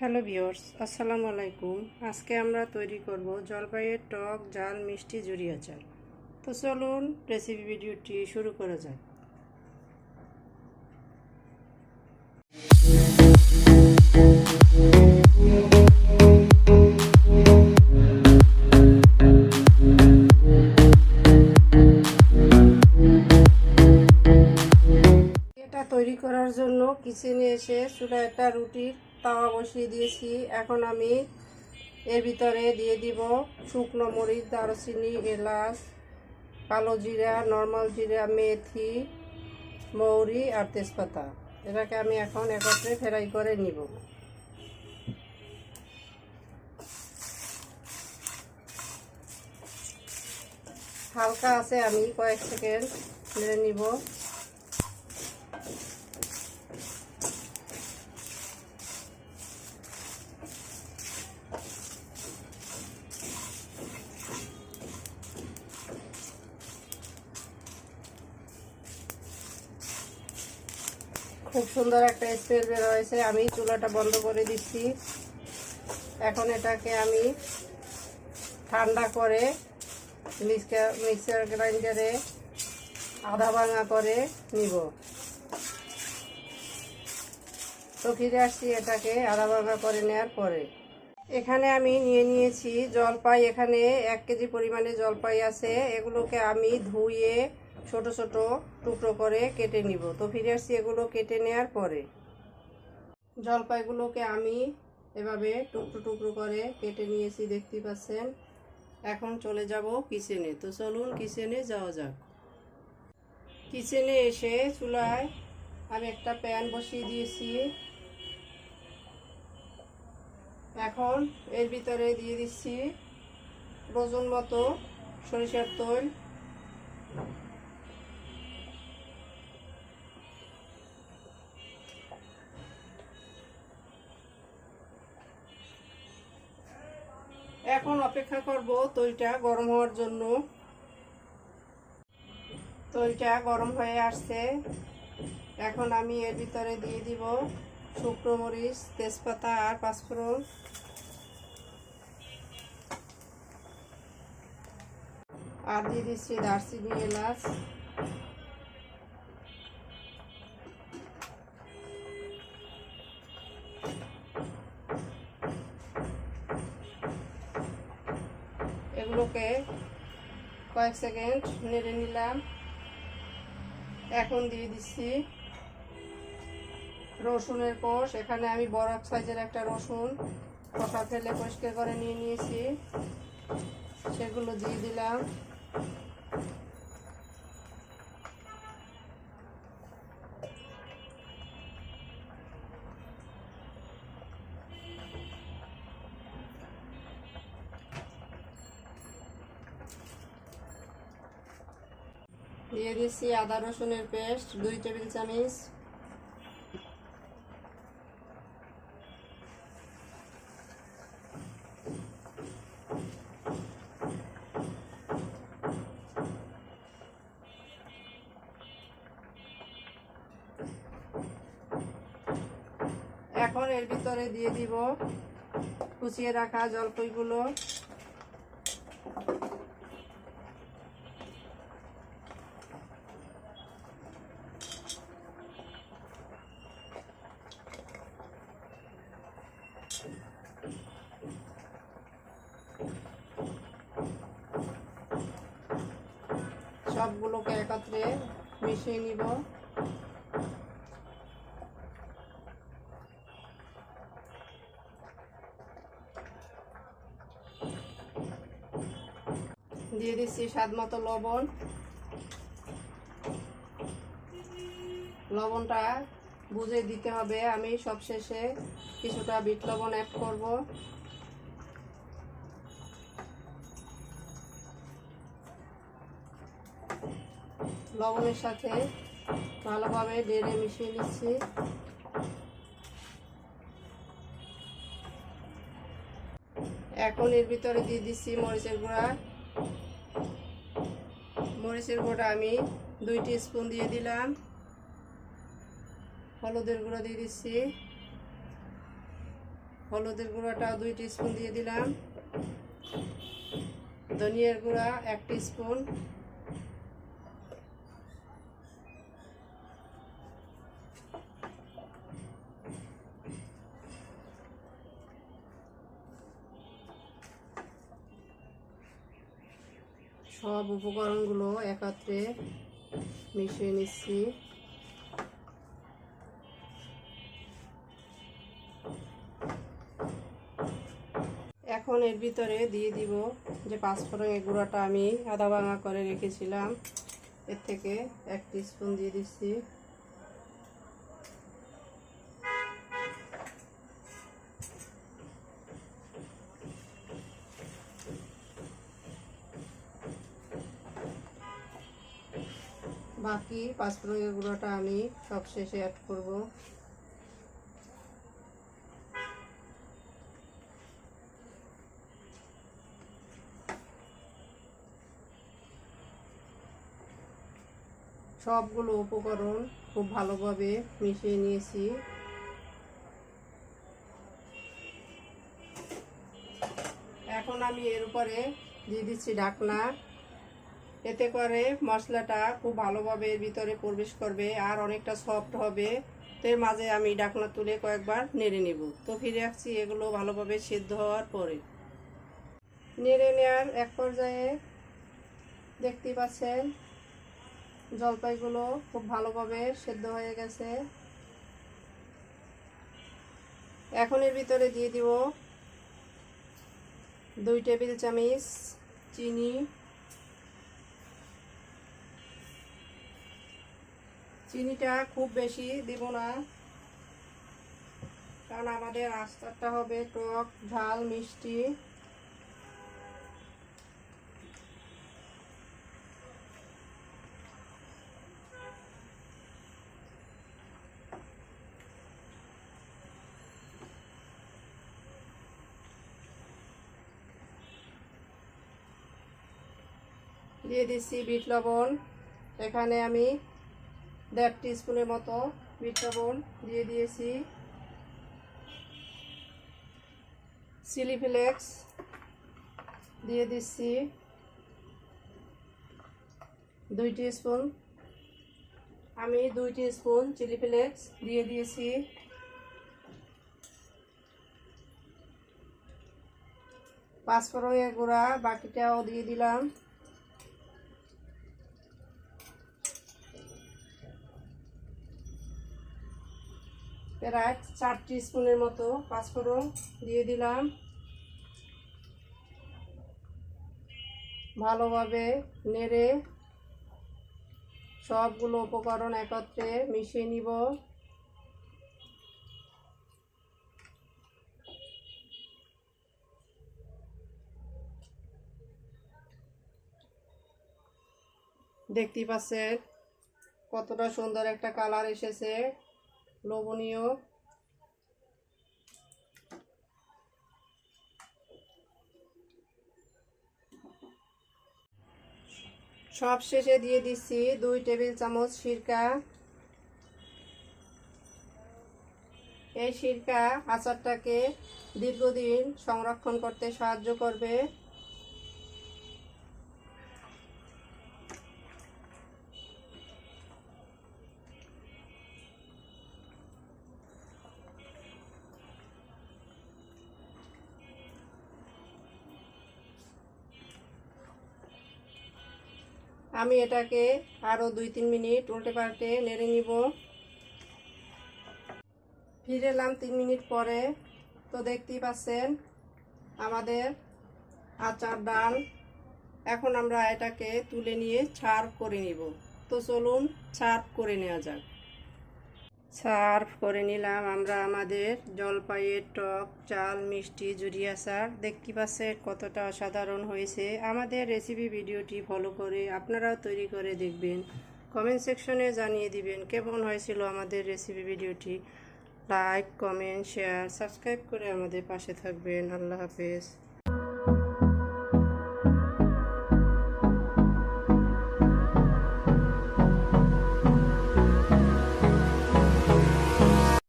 Hello viewers আসসালামু আলাইকুম। আজকে আমরা তৈরি করব জলপাইয়ের টক, জাল, মিষ্টি জুড়ি আচার তো চলুন রেসিপি ভিডিওটি শুরু করা যাক। চুলা একটা রুটির তাওয়া বসিয়ে দিয়েছি। এখন আমি এর ভিতরে দিয়ে দিব শুকনো মরিচ, দারুচিনি, এলাচ, কালো জিরা নর্মাল জিরা, মেথি, মৌরি আর তেজপাতা। এটাকে আমি এখন একত্রে ফ্রাই করে নিব। হালকা আছে, আমি কয়েক সেকেন্ড নেড়ে নিব। খুব সুন্দর একটা স্মেল বের হয়েছে। আমি চুলাটা বন্ধ করে দিচ্ছি। এখন এটাকে আমি ঠান্ডা করে মিক্সার মিক্সার গ্রাইন্ডারে আধা ভাঙা করে নিব। তো ফিরে আসছি এটাকে আধা ভাঙা করে নেওয়ার পরে। এখানে আমি নিয়ে নিয়েছি জলপাই। এখানে এক কেজি পরিমাণে জলপাই আছে। এগুলোকে আমি ধুয়ে ছোট ছোট টুকরো করে কেটে নিব। তো ফিরে আসছি এগুলো কেটে নেওয়ার পরে। জলপাইগুলোকে আমি এভাবে টুকরো টুকরো করে কেটে নিয়েছি, দেখতে পাচ্ছেন? এখন চলে যাব কিচেনে। তো চলুন কিচেনে যাওয়া যাক। কিচেনে এসে চুলায় আমি একটা প্যান বসিয়ে দিয়েছি। এখন এর ভিতরে দিয়ে দিচ্ছি ডজন মতো সরিষার তেল এখন অপেক্ষা করব তৈলটা গরম হওয়ার জন্য। তৈলটা গরম হয়ে আসছে। এখন আমি এর ভিতরে দিয়ে দিব শুকনো মরিচ, তেজপাতা আর পাঁচফোড়ন। আর দিয়ে দিচ্ছি দারচিনি এলাচ। এগুলোকে কয়েক সেকেন্ড নেড়ে নিলাম। এখন দিয়ে দিচ্ছি রসুনের কোষ। এখানে আমি বরফ সাইজের একটা রসুন কষা ফেলে পরিষ্কার করে নিয়ে নিয়েছি। সেগুলো দিয়ে দিলাম। দিয়ে দিচ্ছি আদা রসুনের পেস্ট, দুই টেবিল চামচ। এখন এর ভিতরে দিয়ে দিব কুচিয়ে রাখা জলপাইগুলো। সবগুলোকে একত্রে মিশিয়ে নিব। দিয়ে দিচ্ছি স্বাদ মতো লবণ। লবণটা বুঝে দিতে হবে। আমি সবশেষে কিছুটা বিট লবণ অ্যাড করব। লবণের সাথে ভালোভাবে ডেড়ে মিশিয়ে নিচ্ছি। এখন এর ভিতরে দিয়ে দিচ্ছি মরিচের গুঁড়া। মরিচের গুঁড়া আমি দুই স্পুন দিয়ে দিলাম। হলুদের গুঁড়ো দিয়ে দিচ্ছি। হলুদের গুঁড়াটা দুই স্পুন দিয়ে দিলাম। ধনিয়ার গুঁড়া এক স্পুন সব উপকরণগুলো একত্রে মিশিয়ে নিচ্ছি। এখন এর ভিতরে দিয়ে দিব যে পাঁচফোড়নের গুঁড়াটা আমি আদা ভাঙা করে রেখেছিলাম। এর থেকে এক স্পুন দিয়ে দিচ্ছি। বাকি পাঁচফোড়নের গুঁড়োটা আমি সব শেষে অ্যাড করব। সবগুলো উপকরণ খুব ভালোভাবে মিশিয়ে নিয়েছি। এখন আমি এর উপরে দিয়ে দিচ্ছি ঢাকনা। এতে করে মশলাটা খুব ভালোভাবে এর ভিতরে প্রবেশ করবে আর অনেকটা সফট হবে। তো এর মাঝে আমি ডাকনা তুলে কয়েকবার নেড়ে নেব। তো ফিরে আসছি এগুলো ভালোভাবে সিদ্ধ হওয়ার পরে। নেড়ে নেওয়ার এক পর্যায়ে দেখতে পাচ্ছেন জলপাইগুলো খুব ভালোভাবে সেদ্ধ হয়ে গেছে। এখন এর ভিতরে দিয়ে দিব দুই টেবিল চামচ চিনি চিনিটা খুব বেশি দিব না। কারণ আমাদের আস্তারটা হবে টক, ঝাল, মিষ্টি। দিয়ে দিচ্ছি বিট লবণ। এখানে আমি দেড় স্পুনের মতো লবণ দিয়ে দিয়েছি। চিলি ফ্লেক্স দিয়ে দিচ্ছি। দুই স্পুন আমি দুই স্পুন চিলি ফ্লেক্স দিয়ে দিয়েছি। পাঁচফোড়নের গুঁড়া বাকিটাও দিয়ে দিলাম। প্রায় চার স্পুনের মতো পাঁচফোড়ন দিয়ে দিলাম। ভালোভাবে নেড়ে সবগুলো উপকরণ একত্রে মিশিয়ে নিব। দেখতেই পাচ্ছেন কতটা সুন্দর একটা কালার এসেছে। লবণীয় সব শেষে দিয়ে দিচ্ছি দুই টেবিল চামচ সিরকা। এই সিরকা আচারটাকে দীর্ঘদিন সংরক্ষণ করতে সাহায্য করবে। আমি এটাকে আরও দুই, তিন মিনিট উল্টে পাল্টে নেড়ে নিব। ফিরে এলাম তিন মিনিট পরে। তো দেখতেই পাচ্ছেন, আমাদের আচার ডাল। এখন আমরা এটাকে তুলে নিয়ে ছার্ভ করে নিব। তো চলুন ছার্ভ করে নেওয়া যাক। সার্ভ করে নিলাম আমরা আমাদের জলপাইয়ের টক, চাল, মিষ্টি জুড়ি আচার দেখতে পাচ্ছেন কতটা অসাধারণ হয়েছে। আমাদের রেসিপি ভিডিওটি ফলো করে আপনারাও তৈরি করে দেখবেন। কমেন্ট সেকশনে জানিয়ে দিবেন কেমন হয়েছিল আমাদের রেসিপি ভিডিওটি। লাইক কমেন্ট শেয়ার সাবস্ক্রাইব করে আমাদের পাশে থাকবেন। আল্লাহ হাফেজ।